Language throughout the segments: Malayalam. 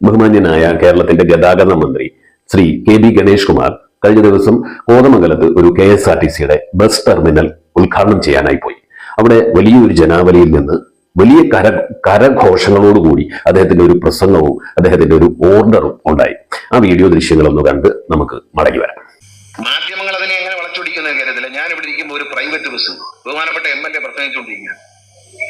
ബഹുമാന്യനായ കേരളത്തിന്റെ ഗതാഗത മന്ത്രി ശ്രീ കെ ബി ഗണേഷ് കുമാർ കഴിഞ്ഞ ദിവസം കോതമംഗലത്ത് ഒരു കെ എസ് ആർ ടി സിയുടെ ബസ് ടെർമിനൽ ഉദ്ഘാടനം ചെയ്യാനായി പോയി. അവിടെ വലിയൊരു ജനാവലിയിൽ നിന്ന് വലിയ കര കരഘോഷങ്ങളോടുകൂടി അദ്ദേഹത്തിന്റെ ഒരു പ്രസംഗവും അദ്ദേഹത്തിന്റെ ഒരു ഓർഡറും ഉണ്ടായി. ആ വീഡിയോ ദൃശ്യങ്ങളൊന്ന് കണ്ട് നമുക്ക് മടങ്ങി വരാം. മാധ്യമങ്ങൾ അതിനെ എങ്ങനെ വളച്ചൊടിക്കുന്ന കാര്യത്തിൽ ഞാൻ ഇവിടെ ഇരിക്കുമ്പോൾ ഒരു പ്രൈവറ്റ് ബസ് ബഹുമാനപ്പെട്ട എം എൽ എ പ്രസംഗിച്ചുകൊണ്ടിരിക്കുക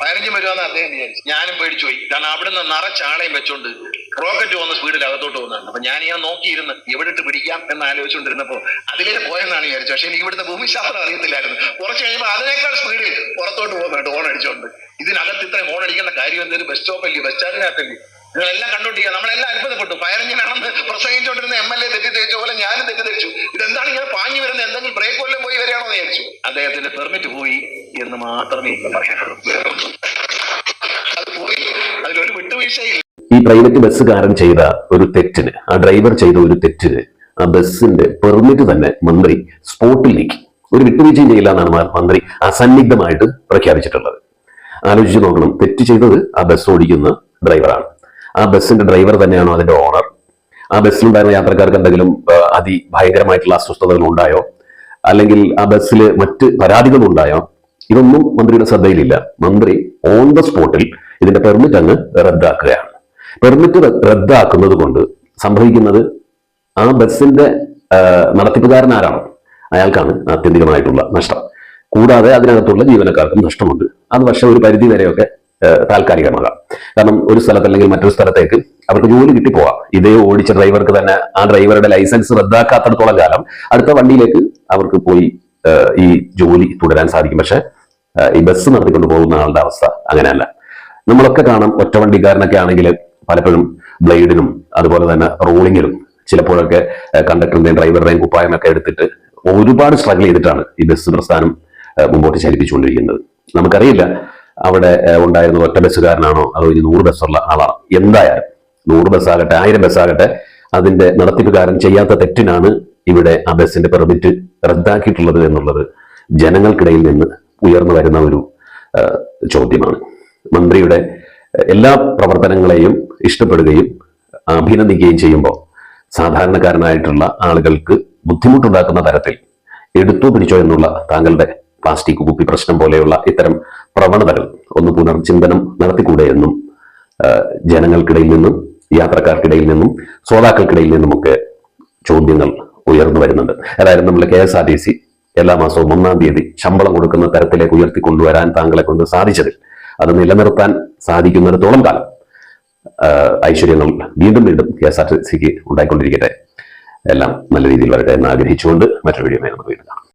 പതിനഞ്ച് വരുമെന്ന് അദ്ദേഹം വിചാരിച്ചു. ഞാനും പേടിച്ചു പോയി കാരണം അവിടുന്ന് നിറച്ചാളയും വെച്ചോണ്ട് റോക്കറ്റ് വന്ന് സ്പീഡിൽ അകത്തോട്ട് പോകുന്നതാണ് അപ്പൊ ഞാൻ ഞാൻ നോക്കിയിരുന്ന് എവിടെ ഇട്ട് പിടിക്കാം എന്ന് ആലോചിച്ചുകൊണ്ടിരുന്നപ്പോ അതിലേ പോയെന്നാണ് വിചാരിച്ചു പക്ഷെ എനിക്ക് ഇവിടുത്തെ ഭൂമിശാസ്ത്രം അറിയത്തില്ലായിരുന്നു. കുറച്ച് കഴിയുമ്പോൾ അതിനേക്കാൾ സ്പീഡിൽ പുറത്തോട്ട് പോകുന്നുണ്ട് ഓൺ അടിച്ചോണ്ട്. ഇതിനകത്ത് ഇത്രയും ഓൺ അടിക്കേണ്ട കാര്യം എന്തൊരു ബസ് സ്റ്റോപ്പല്ലേ ബസ് സ്റ്റാൻഡിനകത്തല്ലേ നിങ്ങളെല്ലാം കണ്ടോണ്ടിരിക്കുക നമ്മളെല്ലാം അത്ഭുതപ്പെട്ടു. ഫയർ എഞ്ചിനാണെന്ന് പ്രസംഗിച്ചുകൊണ്ടിരുന്ന എം എൽ എ തെറ്റിദ്ധരിച്ച പോലെ ഞാനും തെറ്റിദ്ധരിച്ചു. ഇതെന്താണ് ഇങ്ങനെ പാഞ്ഞു വരുന്നത്? എന്തെങ്കിലും ബ്രേക്ക് വല്ലതും പോയി വരികയാണോ എന്ന് വിചാരിച്ചു. അദ്ദേഹത്തിന്റെ പെർമിറ്റ് പോയി എന്ന് മാത്രമേ പറയാനുള്ളൂ അത് പോയി അതിലൊരു വിട്ടുവീഴ്ചയില്ല ഈ പ്രൈവറ്റ് ബസ്സുകാരൻ ചെയ്ത ഒരു തെറ്റിന് ആ ഡ്രൈവർ ചെയ്ത ഒരു തെറ്റിന് ആ ബസ്സിന്റെ പെർമിറ്റ് തന്നെ മന്ത്രി സ്പോട്ടിൽ നീക്കി. ഒരു വിട്ടുവീഴ്ചയും ചെയ്യില്ല എന്നാണ് മന്ത്രി അസന്നിഗ്ധമായിട്ട് പ്രഖ്യാപിച്ചിട്ടുള്ളത്. ആലോചിച്ച് നോക്കണം തെറ്റ് ചെയ്തത് ആ ബസ് ഓടിക്കുന്ന ഡ്രൈവറാണ് ആ ബസ്സിന്റെ ഡ്രൈവർ തന്നെയാണോ അതിന്റെ ഓണർ ആ ബസ്സിലുണ്ടായിരുന്ന യാത്രക്കാർക്ക് എന്തെങ്കിലും അതിഭയങ്കരമായിട്ടുള്ള അസ്വസ്ഥതകൾ ഉണ്ടായോ? അല്ലെങ്കിൽ ആ ബസ്സിൽ മറ്റ് പരാതികൾ ഉണ്ടായോ? ഇതൊന്നും മന്ത്രിയുടെ ശ്രദ്ധയിലില്ല. മന്ത്രി ഓൺ ദ സ്പോട്ടിൽ ഇതിന്റെ പെർമിറ്റ് അങ്ങ് റദ്ദാക്കുകയാണ്. പെർമിറ്റ് റദ്ദാക്കുന്നത് കൊണ്ട് സംഭവിക്കുന്നത് ആ ബസ്സിന്റെ നടത്തിപ്പുകാരൻ ആരാണോ അയാൾക്കാണ് ആത്യന്തികമായിട്ടുള്ള നഷ്ടം. കൂടാതെ അതിനകത്തുള്ള ജീവനക്കാർക്കും നഷ്ടമുണ്ട്. അത് പക്ഷെ ഒരു പരിധി വരെയൊക്കെ താൽക്കാലികമാകാം. കാരണം ഒരു സ്ഥലത്ത് അല്ലെങ്കിൽ മറ്റൊരു സ്ഥലത്തേക്ക് അവർക്ക് ജോലി കിട്ടിപ്പോവാം ഇതേ ഓടിച്ച ഡ്രൈവർക്ക് തന്നെ ആ ഡ്രൈവറുടെ ലൈസൻസ് റദ്ദാക്കാത്തടത്തോളം കാലം അടുത്ത വണ്ടിയിലേക്ക് അവർക്ക് പോയി ഈ ജോലി തുടരാൻ സാധിക്കും. പക്ഷെ ഈ ബസ് നടത്തിക്കൊണ്ട് പോകുന്ന ആളുടെ അവസ്ഥ അങ്ങനെയല്ല. നമ്മളൊക്കെ കാണാം ഒറ്റ വണ്ടിക്കാരനൊക്കെ ആണെങ്കിൽ പലപ്പോഴും ബ്ലേഡിനും അതുപോലെ തന്നെ റോളിങ്ങിലും ചിലപ്പോഴൊക്കെ കണ്ടക്ടറിന്റെയും ഡ്രൈവറുടെയും കുപ്പായം ഒക്കെ എടുത്തിട്ട് ഒരുപാട് സ്ട്രഗിൾ ചെയ്തിട്ടാണ് ഈ ബസ് പ്രസ്ഥാനം മുമ്പോട്ട് ചലിപ്പിച്ചുകൊണ്ടിരിക്കുന്നത്. നമുക്കറിയില്ല അവിടെ ഉണ്ടായിരുന്ന ഒറ്റ ബസ്സുകാരനാണോ അതോ ഇനി നൂറ് ബസ്സുള്ള ആളാണ് എന്തായാലും നൂറ് ബസ്സാകട്ടെ ആയിരം ബസ്സാകട്ടെ അതിന്റെ നടത്തിപ്പുകാരൻ ചെയ്യാത്ത തെറ്റിനാണ് ഇവിടെ ആ ബസ്സിന്റെ പെർമിറ്റ് റദ്ദാക്കിയിട്ടുള്ളത് എന്നുള്ളത് ജനങ്ങൾക്കിടയിൽ നിന്ന് ഉയർന്നു വരുന്ന ഒരു ചോദ്യമാണ്. മന്ത്രിയുടെ എല്ലാ പ്രവർത്തനങ്ങളെയും ഇഷ്ടപ്പെടുകയും അഭിനന്ദിക്കുകയും ചെയ്യുമ്പോൾ സാധാരണക്കാരനായിട്ടുള്ള ആളുകൾക്ക് ബുദ്ധിമുട്ടുണ്ടാക്കുന്ന തരത്തിൽ എടുത്തു പിടിച്ചോ എന്നുള്ള താങ്കളുടെ പ്ലാസ്റ്റിക് കുപ്പി പ്രശ്നം പോലെയുള്ള ഇത്തരം പ്രവണതകൾ ഒന്ന് പുനർചിന്തനം നടത്തിക്കൂടെ എന്നും ജനങ്ങൾക്കിടയിൽ നിന്നും യാത്രക്കാർക്കിടയിൽ നിന്നും ശ്രോതാക്കൾക്കിടയിൽ നിന്നുമൊക്കെ ചോദ്യങ്ങൾ ഉയർന്നു വരുന്നുണ്ട്. അതായത് നമ്മൾ K S R T C എല്ലാ മാസവും ഒന്നാം തീയതി ശമ്പളം കൊടുക്കുന്ന തരത്തിലേക്ക് ഉയർത്തിക്കൊണ്ടുവരാൻ താങ്കളെ കൊണ്ട് സാധിച്ചതിൽ അത് നിലനിർത്താൻ സാധിക്കുന്നിടത്തോളം കാലം ഐശ്വര്യങ്ങൾ വീണ്ടും വീണ്ടും കെ എസ് ആർ ടി സിക്ക് ഉണ്ടായിക്കൊണ്ടിരിക്കട്ടെ എല്ലാം നല്ല രീതിയിൽ വരട്ടെ എന്ന് ആഗ്രഹിച്ചുകൊണ്ട് മറ്റൊരു വീഡിയോ നമുക്ക് വീണ്ടും.